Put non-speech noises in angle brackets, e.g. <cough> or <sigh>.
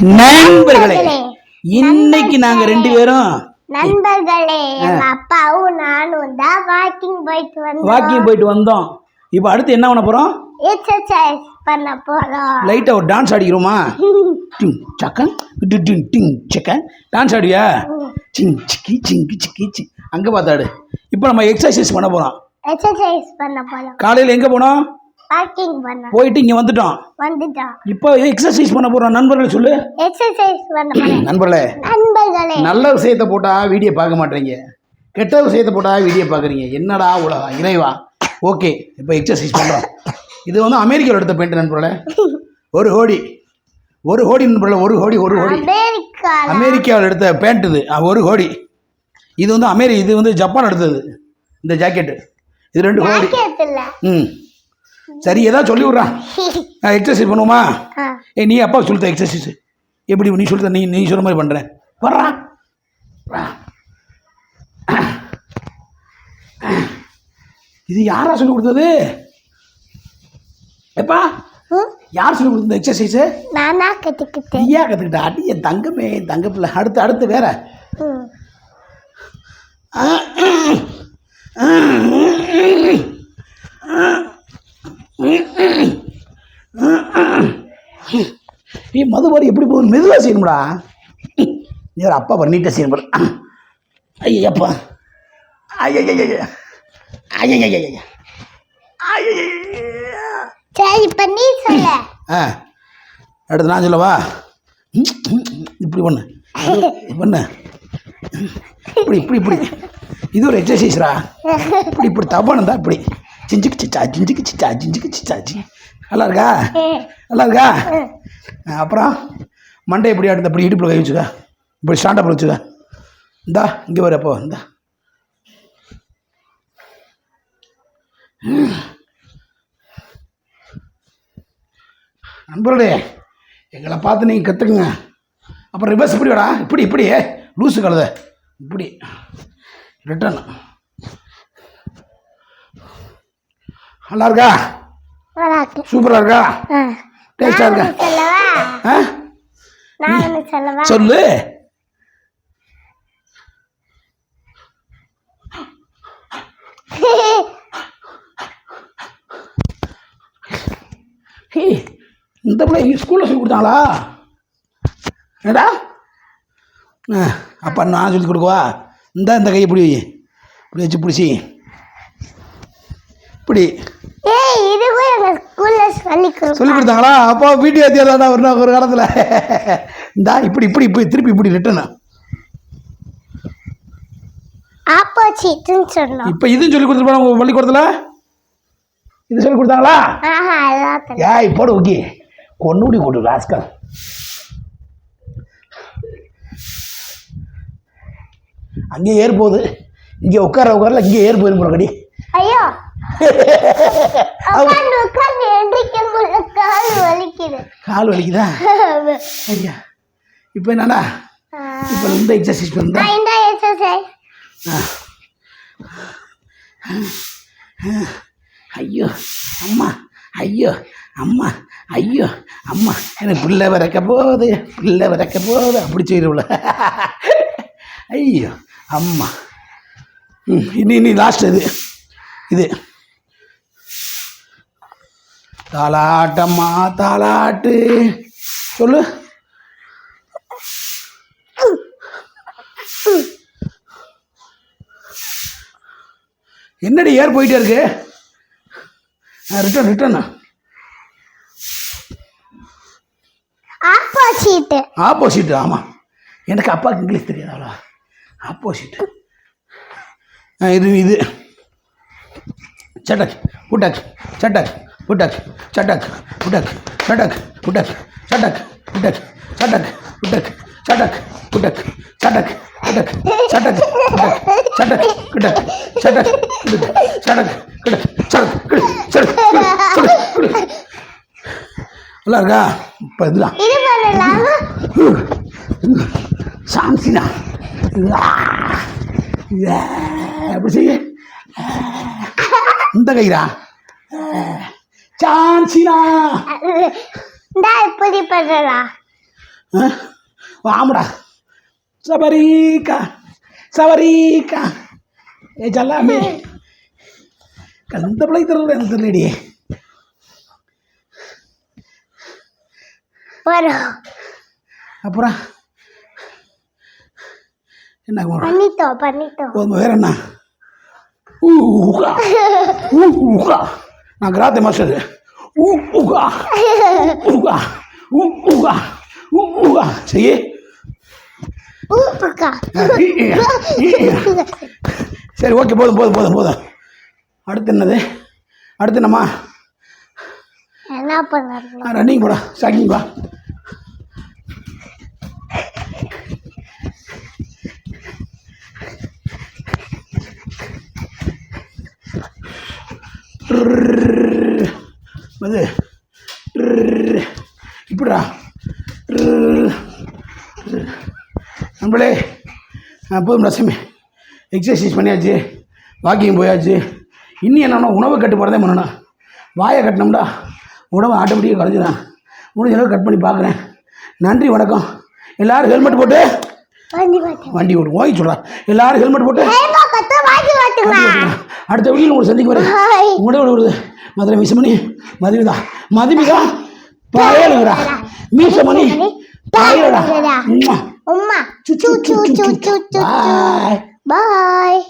நண்பர்களே இன்னைக்கு நாங்க ரெண்டு பேரும் நண்பர்களே அப்பாவும் நானும் தான் வாக்கிங் போயிட்டு வந்தோம். வாக்கிங் போயிட்டு வந்தோம். இப்போ அடுத்து என்ன பண்ண போறோம்? எக்ஸசைஸ் பண்ண போறோம். லைட்டா ஒரு டான்ஸ் ஆடிக்கிறோமா? <laughs> டிங் சக்கன் டிங் டிங் சக்கன் டான்ஸ் ஆடுவியா? சிங் சிக்கி சிங்கி சிக்கி சி. அங்கே பார்த்தாடு இப்போ நம்ம எக்ஸசைஸ் பண்ண போகிறோம் எக்ஸசைஸ் பண்ண போறோம். காலையில் எங்கே போனோம்? வாக்கிங் பண்ண. போயிட்டு இங்கே வந்துட்டோம் வந்துட்டோம் இப்போ எக்ஸசைஸ் பண்ண போகிறோம் நண்பர்கள் சொல்லு. எக்ஸசைஸ் பண்ண போறோம் நண்பர்களே நண்பர்களே. நல்ல விஷயத்தை போட்டால் வீடியோ பார்க்க மாட்டேங்க. கெட்ட விஷயத்தை போட்டால் வீடியோ பார்க்குறீங்க. என்னடா உலகம்? இறைவா. ஓகே இப்போ எக்ஸசைஸ் பண்ணுறோம் இது வந்து அமெரிக்காவில் எடுத்த பெயிண்ட் நண்பர்களே. ஒரு கோடி ஒரு கோடி நண்பர்களே ஒரு கோடி ஒரு கோடி அமெரிக்கா அமெரிக்காவில் எடுத்த பேண்ட் இது. ஒரு கோடி இது வந்து அமெரி இது வந்து ஜப்பான் எடுத்தது. இந்த ஜாக்கெட்டு இது ரெண்டு கோடி ம். சரி ஏதாவது சொல்லி விட்றான் எக்ஸசைஸ் பண்ணுவோமா ஆ. ஏ நீ அப்பா சொல்லித்த எக்ஸசைஸ் எப்படி நீ சொல்லித்த நீ நீ சொல்ற மாதிரி பண்ணுறேன் வர்றா வா. இது யாரா சொல்லி கொடுத்தது எப்பா யார் சொல்லி கொடுத்த எக்ஸசைஸு நானா கத்துக்கிட்டேன் நீயா கற்றுக்கிட்ட அடி என் தங்கமே என் தங்க பிள்ளை அடுத்து அடுத்து வேற ம். நீ மது மாதிரி எப்படி போகுது? மெதுவாக செய்யணும்டா. நீ ஒரு அப்பா பாரு நீட்டாக செய்யணும் பாரு. ஐயப்பா ஐயய்ய ஐயய்ய சரி இப்ப நீ சொல்ல. ஆ. அடுத்து நான் சொல்லவா? இப்படி பண்ணு. பண்ணு. இப்படி இப்படி இப்படி. இது ஒரு எக்ஸசைஸ்ரா இப்படி இப்படி தப்பானதா இப்படி. சிஞ்சுக்கு சிச்சா சிஞ்சுக்கு சிச்சா சிஞ்சுக்கு சிச்சா சி நல்லா இருக்கா? நல்லா இருக்கா அப்புறம் மண்டை இப்படி அடுத்த இப்படி இடுப்பில் கை வச்சுக்க. இப்படி ஸ்டாண்டப்பில் வச்சுக்க. இந்தா இங்கே வர அப்போ இந்தா. நண்பர்களே எங்களை பார்த்து நீங்கள் கற்றுக்குங்க அப்புறம் ரிவர்ஸ் இப்படி வாடா. இப்படி இப்படி. லூசு கழுத. இப்படி. ரிட்டன் நல்லா இருக்கா? வராக்கு சூப்பராக இருக்கா? ஆ. டேஸ்டாக இருக்கா சொல்லவா? சொல்லு. இந்த பிள்ளை ஸ்கூலில் சொல்லி கொடுத்தாங்களா? ஆ அப்போ நான் சொல்லி கொடுக்கவா? இந்த இந்த கையை இப்படி. இப்படி வச்சு பிடிச்சி. இப்படி. ஏய் இது கூட எங்க ஸ்கூல்ல சொல்லி சொல்லி கொடுத்தாங்களா? அப்போ வீட்டு வாத்தியார் தானே ஒரு நாள் ஒரு காலத்தில். இந்தா இப்படி இப்படி இப்படி திருப்பி இப்படி ரிட்டனு ஆப்போசிட்னு சொன்னோம் இப்போ இதுவும் சொல்லி கொடுத்துருப்பாங்க உங்கள் பள்ளிக்கூடத்தில்? இது சொல்லி கொடுத்தாங்களா? ஆஹா அதான். ஏய் போடு ஓகே. கொன்னுடி கொடு ராஸ்கல். அங்கே ஏர் போகுது. இங்கே உட்கார உட்காரல இங்கே ஏர் போயிரும் போறக்கடி ஐயோ கால் வலிக்குது. ஐயா இப்போ என்னடா? இப்போ இந்த எக்ஸசைஸ் பண்ணுறா இந்த எக்ஸசைஸ் ஐயோ அம்மா ஐயோ அம்மா ஐயோ அம்மா. எனக்கு பிள்ளை பிறக்க போகுது பிள்ளை பிறக்க போகுது. அப்படி செய்யறவுல ஐயோ அம்மா. ம் இனி இனி லாஸ்ட் இது. இது. தாலாட்டம்மா தாலாட்டு. சொல்லு. என்னடி ஏர் போயிட்டே இருக்கு? ரிட்டர்ன் ரிட்டர்ன் ஆப்போசிட் ஆப்போசிட் ஆமாம் எனக்கு அப்பாவுக்கு இங்கிலீஷ் தெரியாது? அவ்வளோ ஆப்போசிட் இது இது. சட்டக் புட்டக் சட்டக் புட்டக் சட்டக் புட்டக் சட்டக் புட்டக் சட்டக் புட்டக் சட்டக் புட்டக் சட்டக் புட்டக் சட்டக் புட்டக் சட்டக் புட்டக் சட்டக் குட்டக் சட்டக் குட்டக் சட்டக் குட்டக் சடக் குட்டக் சடக் குட்டக் நல்லா இருக்கா? இப்போ இதுதான். இது பண்ணலாமா சாம்சினா. எப்படி செய்ய? இந்த கைரா சான்சினா இந்த இப்படி பண்ணலாம் ஆ வாமுடா சபரிக்கா சபரிக்கா ஏ சல்லாமே கந்த பிள்ளை தெரியல எனக்கு தெரியலடி வரும் அப்புறம் என்ன குமார்? பண்ணிட்டோம் பண்ணிட்டோம் போதுமா வேற என்ன ஊ, ஊகா. ஊ, ஊகா. நான் கிராத்தே மாஸ்டர். ஊ, ஊகா. ஊகா. ஊகா. ஊகா. சரி ஊப்புக்கா சரி ஓகே போதும் போதும் போதும் போதும். அடுத்து என்னது? அடுத்து என்னம்மா? என்ன பண்ணணும்? ரன்னிங் போடா. சாக்கிங் வா. அது இப்படிடா. நம்மளே போதும் ரசமே எக்ஸசைஸ் பண்ணியாச்சு. வாக்கிங் போயாச்சு. இன்னும் என்னன்னா உணவு கட்டுப்பாடு தான் பண்ணணும் வாயை கட்டினோம்டா. உணவு ஆட்டோமேட்டிக்காக குறைஞ்சிடும் முடிஞ்ச அளவுக்கு கட் பண்ணி பார்க்குறேன். நன்றி வணக்கம். எல்லாரும் ஹெல்மெட் போட்டு. வண்டி ஓடும் ஓய் சொல்கிறா எல்லாரும் ஹெல்மெட் போட்டு. அடுத்த வீடியோவில் உங்களுக்கு சந்திக்க வரேன் உங்களோட வருது மதுரை மிசமணி மதுமிதா மதுமிதா பயலுங்கிறா மீசமணி பயலடா. உம்மா. சு. பாய் பாய்